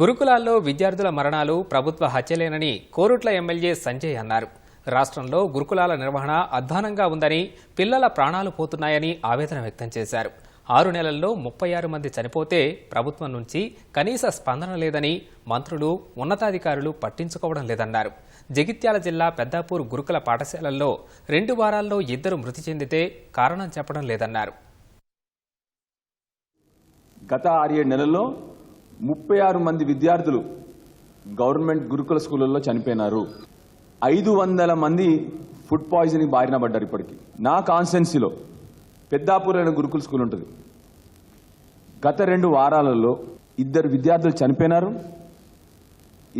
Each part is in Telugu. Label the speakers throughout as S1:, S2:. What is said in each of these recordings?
S1: గురుకులాల్లో విద్యార్థుల మరణాలు ప్రభుత్వ హత్యలేనని కోరుట్ల ఎమ్మెల్యే సంజయ్ అన్నారు. రాష్ట్రంలో గురుకులాల నిర్వహణ అధ్వానంగా ఉందని పిల్లల ప్రాణాలు పోతున్నాయని ఆవేదన వ్యక్తం చేశారు. ఆరు నెలల్లో ముప్పై ఆరు మంది చనిపోతే ప్రభుత్వం నుంచి కనీస స్పందన లేదని మంత్రులు ఉన్నతాధికారులు పట్టించుకోవడం లేదన్నారు. జగిత్యాల జిల్లా పెద్దాపూర్ గురుకుల పాఠశాలల్లో రెండు వారాల్లో ఇద్దరు మృతి చెందితే కారణం చెప్పడం లేదన్నారు.
S2: గత ఆరేడు నెలల్లో ముప్పై ఆరు మంది విద్యార్థులు గవర్నమెంట్ గురుకుల స్కూళ్ళల్లో చనిపోయినారు. ఐదు వందల మంది ఫుడ్ పాయిజనింగ్ బారిన పడ్డారు ఇప్పటికి. నా కాన్స్టెన్సీలో పెద్దాపూర్ అనే గురుకుల స్కూల్ ఉంటుంది. గత రెండు వారాలలో ఇద్దరు విద్యార్థులు చనిపోయినారు.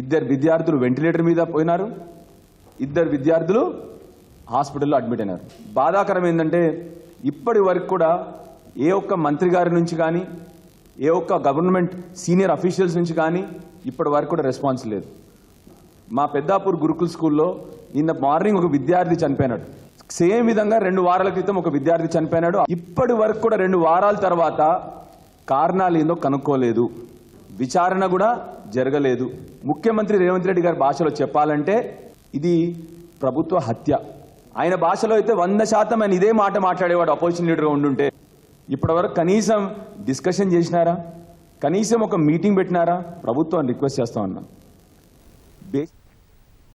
S2: ఇద్దరు విద్యార్థులు వెంటిలేటర్ మీద పోయినారు. ఇద్దరు విద్యార్థులు హాస్పిటల్లో అడ్మిట్ అయినారు. బాధాకరం ఏంటంటే ఇప్పటి వరకు కూడా ఏ ఒక్క మంత్రి గారి నుంచి కానీ ఏ ఒక్క గవర్నమెంట్ సీనియర్ అఫీషియల్స్ నుంచి కానీ ఇప్పటి వరకు కూడా రెస్పాన్స్ లేదు. మా పెద్దాపూర్ గురుకుల్ స్కూల్లో నిన్న మార్నింగ్ ఒక విద్యార్థి చనిపోయినాడు. సేమ్ విధంగా రెండు వారాల క్రితం ఒక విద్యార్థి చనిపోయినాడు. ఇప్పటి వరకు కూడా రెండు వారాల తర్వాత కారణాలు ఏందో కనుక్కోలేదు. విచారణ కూడా జరగలేదు. ముఖ్యమంత్రి రేవంత్ రెడ్డి గారి భాషలో చెప్పాలంటే ఇది ప్రభుత్వ హత్య. ఆయన భాషలో అయితే వంద శాతం ఆయన ఇదే మాట మాట్లాడేవాడు అపోజిషన్ లీడర్గా ఉండుంటే. ఇప్పటివరకు కనీసం డిస్కషన్ చేసినారా? కనీసం ఒక మీటింగ్ పెట్టినారా? ప్రభుత్వాన్ని రిక్వెస్ట్ చేస్తా ఉన్నా.